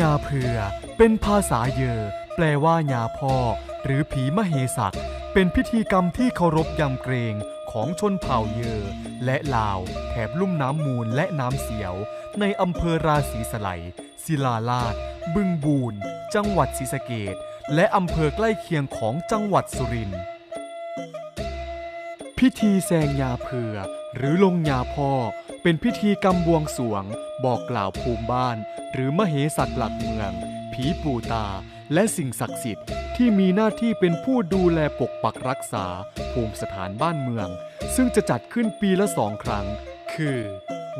ญาเผือ เป็นภาษาเยอ แปลว่าญาพ่อ หรือผีมเหสักเป็นพิธีกรรมที่เคารพยำเกรงของชนเผ่าเยอ และลาว แถบลุ่มน้ำมูลและน้ำเสียว ในอำเภอราศีสไลศิลาลาด บึงบูนจังหวัดศรีสะเกดและอำเภอใกล้เคียงของจังหวัดสุรินทร์พิธีแซงยาเผือ หรือลงยาพ่อ เป็นพิธีกรรมบวงสวง บอกกล่าวภูมิบ้าน หรือมเหสักหลักเมือง ผีปู่ตา และสิ่งศักดิ์สิทธิ์ที่มีหน้าที่เป็นผู้ดูแลปกปักรักษา ภูมิสถานบ้านเมือง ซึ่งจะจัดขึ้นปีละสองครั้ง คือ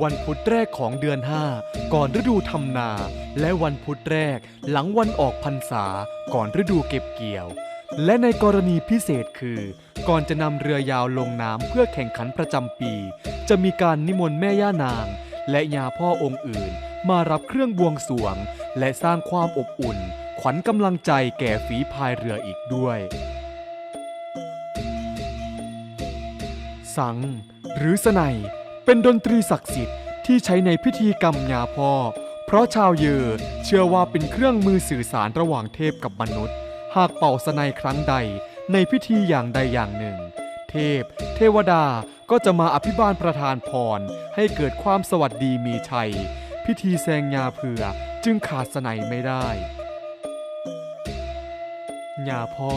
วันพุธแรกของเดือน 5 ก่อนฤดูทำนา และวันพุธแรกหลังวันออกพรรษา ก่อนฤดูเก็บเกี่ยวและในกรณีพิเศษคือ ก่อนจะนำเรือยาวลงน้ำเพื่อแข่งขันประจำปี จะมีการนิมนต์แม่ย่านาง และยาพ่อองค์อื่น มารับเครื่องบวงสวง และสร้างความอบอุ่น ขวัญกำลังใจแก่ฝีพายเรืออีกด้วย สัง หรือสไนยเป็นดนตรีศักดิ์สิทธิ์ที่ใช้ในพิธีกรรมยาพ่อ เพราะชาวเยอเชื่อว่าเป็นเครื่องมือสื่อสารระหว่างเทพกับมนุษย์ หากเป่าสไนยครั้งใดในพิธีอย่างใดอย่างหนึ่ง เทพ เทวดาก็จะมาอภิบาลประทานพร ให้เกิดความสวัสดีมีชัย พิธีแซงยาเผือจึงขาดสไนยไม่ได้ยาพ่อ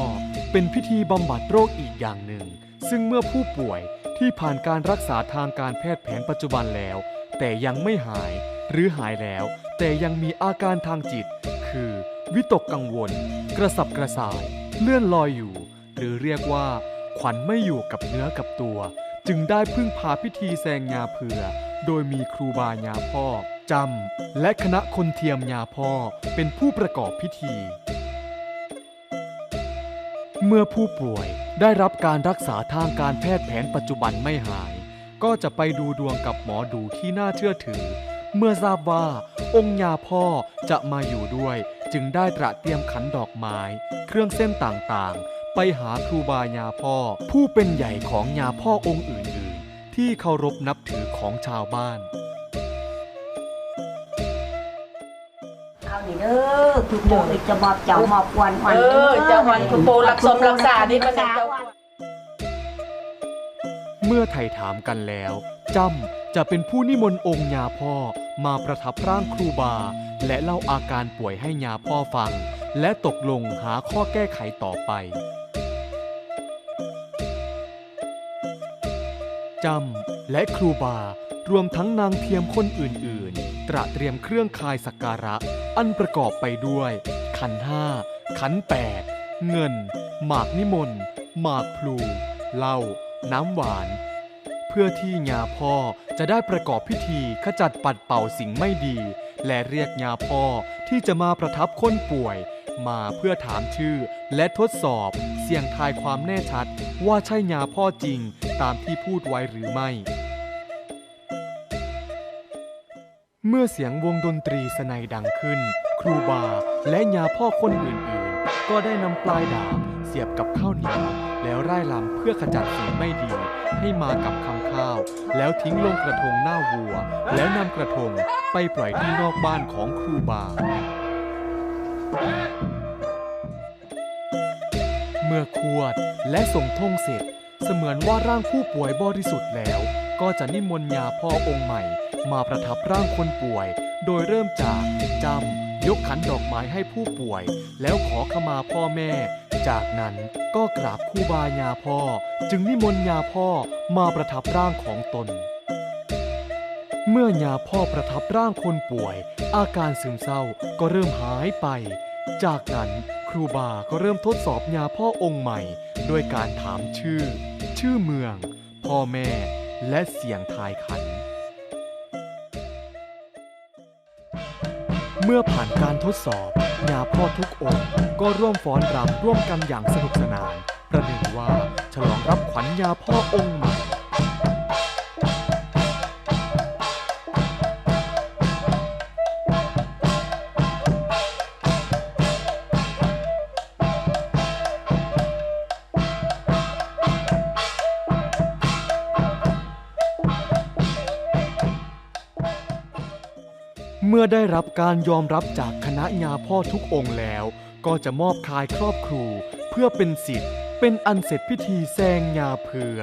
เป็นพิธีบำบัดโรคอีกอย่างหนึ่ง ซึ่งเมื่อผู้ป่วยที่ผ่านการรักษาทางการแพทย์แผนปัจจุบันแล้ว แต่ยังไม่หายหรือหายแล้ว แต่ยังมีอาการทางจิต คือ วิตกกังวล กระสับกระส่าย เลื่อนลอยอยู่ หรือเรียกว่า ขวัญไม่อยู่กับเนื้อกับตัว จึงได้พึ่งพาพิธีแซงยาเผือ โดยมีครูบายาพ่อ จำและคณะคนเทียมยาพ่อเป็นผู้ประกอบพิธี เมื่อผู้ป่วยได้รับการรักษาทางการแพทย์แผนปัจจุบันไม่หาย ก็จะไปดูดวงกับหมอดูที่น่าเชื่อถือ เมื่อทราบว่าองค์ยาพ่อจะมาอยู่ด้วย จึงได้ตระเตรียมขันดอกไม้ เครื่องเส้นต่างๆ ไปหาครูบายาพ่อ ผู้เป็นใหญ่ของยาพ่อองค์อื่นๆ ที่เคารพนับถือของชาวบ้าน นี่เด้อคือโบอีกจะบอกเจ้าหมอบวันวันเออเจ้าวันคุณปู่รักสมรักษานี่มันรักษาเจ้าวันเมื่อไถ่ถามกันแล้วจำจะเป็นผู้นิมนต์องค์ยาพ่อมาประทับร่างครูบา และเล่าอาการป่วยให้ยาพ่อฟัง และตกลงหาข้อแก้ไขต่อไปจำและครูบารวมทั้งนางเทียมคนอื่นๆ ตระเตรียมเครื่องคายสักการะ อันประกอบไปด้วย ขันห้า ขันแปด เงิน หมากนิมนต์หมากพลูเหล้าน้ำหวาน เพื่อที่ญาพ่อจะได้ประกอบพิธีขจัดปัดเป่าสิ่งไม่ดี และเรียกญาพ่อที่จะมาประทับคนป่วย มาเพื่อถามชื่อและทดสอบ เสี่ยงทายความแน่ชัดว่าใช่ญาพ่อจริง ตามที่พูดไว้หรือไม่ เมื่อเสียงวงดนตรีสนัยดังขึ้น ครูบาและญาพ่อคนอื่นๆ ก็ได้นำปลายดาบเสียบกับข้าวเหนียวแล้วร่ลำเพื่อขจัดสิ่งไม่ดี ให้มากับคำข้าว แล้วทิ้งลงกระทงหน้าวัว แล้วนำกระทงไปปล่อยที่นอกบ้านของครูบา เมื่อควดและส่งธงเสร็จ เสมือนว่าร่างผู้ป่วยบริสุทธิ์แล้ว ก็จะนิมนต์ยาพ่อองค์ใหม่ มาประทับร่างคนป่วย โดยเริ่มจากจำยกขันดอกไม้ให้ผู้ป่วย แล้วขอขมาพ่อแม่ จากนั้นก็กราบครูบายาพ่อ จึงนิมนต์ยาพ่อมาประทับร่างของตน เมื่อยาพ่อประทับร่างคนป่วย อาการซึมเศร้าก็เริ่มหายไป จากนั้นครูบาก็เริ่มทดสอบยาพ่อองค์ใหม่ด้วยการถามชื่อ ชื่อเมือง พ่อแม่และเสียงทายขัน เมื่อผ่านการทดสอบยาพ่อทุกองค์ก็ร่วมฟ้อนรำร่วมกันอย่างสนุกสนาน ประหนึ่งว่าฉลองรับขวัญยาพ่อองค์ใหม่ เมื่อได้รับการยอมรับจากคณะญาพ่อทุกองค์แล้ว ก็จะมอบคายครอบครูเพื่อเป็นสิทธิ์ เป็นอันเสร็จพิธีแซงญาเผื่อ